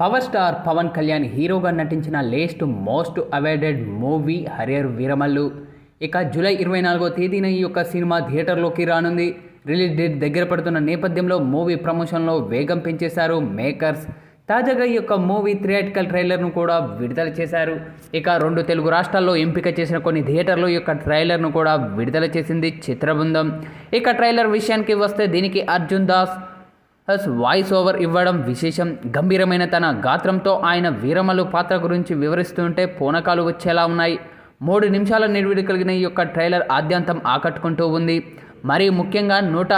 Power star Pawan Kalyan హీరోగా నటించిన latest most awaited movie Harihara Veeramallu. ఇక జూలై ఇరవై నాలుగో తేదీన ఈ యొక్క సినిమా థియేటర్లోకి రానుంది. రిలీజ్ డేట్ దగ్గర పడుతున్న నేపథ్యంలో మూవీ ప్రమోషన్లో వేగం పెంచేశారు మేకర్స్. తాజాగా ఈ యొక్క మూవీ థియేటికల్ ట్రైలర్ను కూడా విడుదల చేశారు. ఇక రెండు తెలుగు రాష్ట్రాల్లో ఎంపిక చేసిన కొన్ని థియేటర్లు ఈ యొక్క ట్రైలర్ను కూడా విడుదల చేసింది చిత్రబృందం. ఇక ట్రైలర్ విషయానికి వస్తే దీనికి అర్జున్ దాస్ వాయిస్ ఓవర్ ఇవ్వడం విశేషం. గంభీరమైన తన గాత్రంతో ఆయన వీరమలు పాత్ర గురించి వివరిస్తుంటే పూనకాలు వచ్చేలా ఉన్నాయి. మూడు నిమిషాల నిర్విడి కలిగిన ఈ యొక్క ట్రైలర్ ఆద్యంతం ఆకట్టుకుంటూ ఉంది. మరి ముఖ్యంగా నూట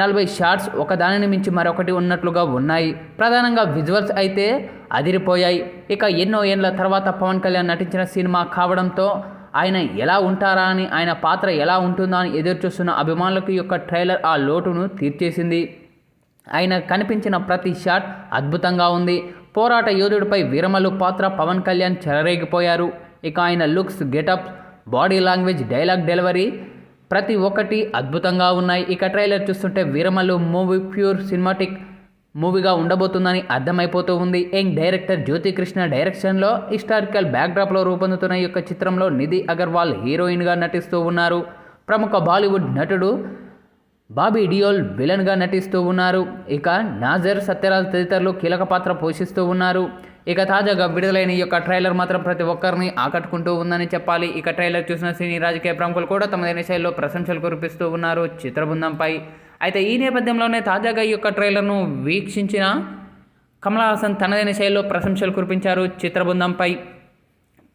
నలభై షార్ట్స్ ఒకదానిని మించి మరొకటి ఉన్నట్లుగా ఉన్నాయి. ప్రధానంగా విజువల్స్ అయితే అదిరిపోయాయి. ఇక ఎన్నో ఏళ్ళ తర్వాత పవన్ కళ్యాణ్ నటించిన సినిమా కావడంతో ఆయన ఎలా ఉంటారా అని ఆయన పాత్ర ఎలా ఉంటుందా అని ఎదురుచూస్తున్న అభిమానులకు యొక్క ట్రైలర్ ఆ లోటును తీర్చేసింది. ఆయన కనిపించిన ప్రతి షాట్ అద్భుతంగా ఉంది. పోరాట యోధుడిపై వీరమలు పాత్ర పవన్ కళ్యాణ్ చెలరేగిపోయారు. ఇక ఆయన looks getup body language dialogue delivery ప్రతి ఒక్కటి అద్భుతంగా ఉన్నాయి. ఇక ట్రైలర్ చూస్తుంటే వీరమల్లు మూవీ ప్యూర్ సినిమాటిక్ మూవీగా ఉండబోతుందని అర్థమైపోతూ ఉంది. యంగ్ డైరెక్టర్ జ్యోతికృష్ణ డైరెక్షన్లో హిస్టారికల్ బ్యాక్డ్రాప్లో రూపొందుతున్న ఈ యొక్క చిత్రంలో నిధి అగర్వాల్ హీరోయిన్గా నటిస్తూ ఉన్నారు. ప్రముఖ బాలీవుడ్ నటుడు బాబీ డియోల్ విలన్గా నటిస్తూ ఉన్నారు. ఇక నాజర్ సత్యరాజ్ తదితరులు కీలక పాత్ర పోషిస్తూ ఉన్నారు. ఇక తాజాగా విడుదలైన ఈ యొక్క ట్రైలర్ మాత్రం ప్రతి ఒక్కరిని ఆకట్టుకుంటూ ఉందని చెప్పాలి. ఇక ట్రైలర్ చూసిన సినీ రాజకీయ ప్రముఖులు కూడా తమదైన శైలిలో ప్రశంసలు కురిపిస్తూ ఉన్నారు చిత్రబృందంపై. అయితే ఈ నేపథ్యంలోనే తాజాగా ఈ యొక్క ట్రైలర్ను వీక్షించిన కమల్ హాసన్ తనదైన శైలిలో ప్రశంసలు కురిపించారు చిత్రబృందంపై.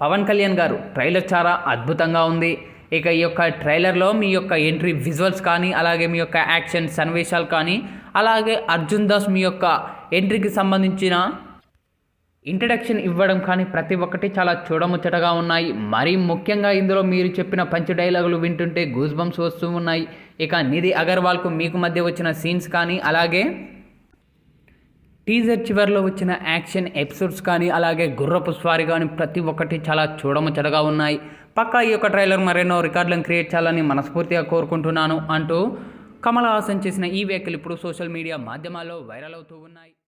పవన్ కళ్యాణ్ గారు ట్రైలర్ చాలా అద్భుతంగా ఉంది. ఇక ఈ యొక్క ట్రైలర్లో మీ యొక్క ఎంట్రీ విజువల్స్ కానీ అలాగే మీ యొక్క యాక్షన్ సన్నివేశాలు కానీ అలాగే అర్జున్ దాస్ మీ యొక్క ఎంట్రీకి సంబంధించిన ఇంట్రడక్షన్ ఇవ్వడం కానీ ప్రతి ఒక్కటి చాలా చూడముచ్చటగా ఉన్నాయి. మరీ ముఖ్యంగా ఇందులో మీరు చెప్పిన పంచ్ డైలాగులు వింటుంటే గూస్ బంప్స్ వస్తూ ఉన్నాయి. ఇక నిధి అగర్వాల్కు మీకు మధ్య వచ్చిన సీన్స్ కానీ అలాగే టీజర్ చివరిలో వచ్చిన యాక్షన్ ఎపిసోడ్స్ కానీ అలాగే గుర్రపు స్వారీ కానీ ప్రతి ఒక్కటి చాలా చూడముచ్చటగా ఉన్నాయి. పక్కా ఈ యొక్క ట్రైలర్ మరెన్నో రికార్డులను క్రియేట్ చేయాలని మనస్ఫూర్తిగా కోరుకుంటున్నాను అంటూ కమల్ హాసన్ చేసిన ఈ వ్యాఖ్యలు ఇప్పుడు సోషల్ మీడియా మాధ్యమాల్లో వైరల్ అవుతూ ఉన్నాయి.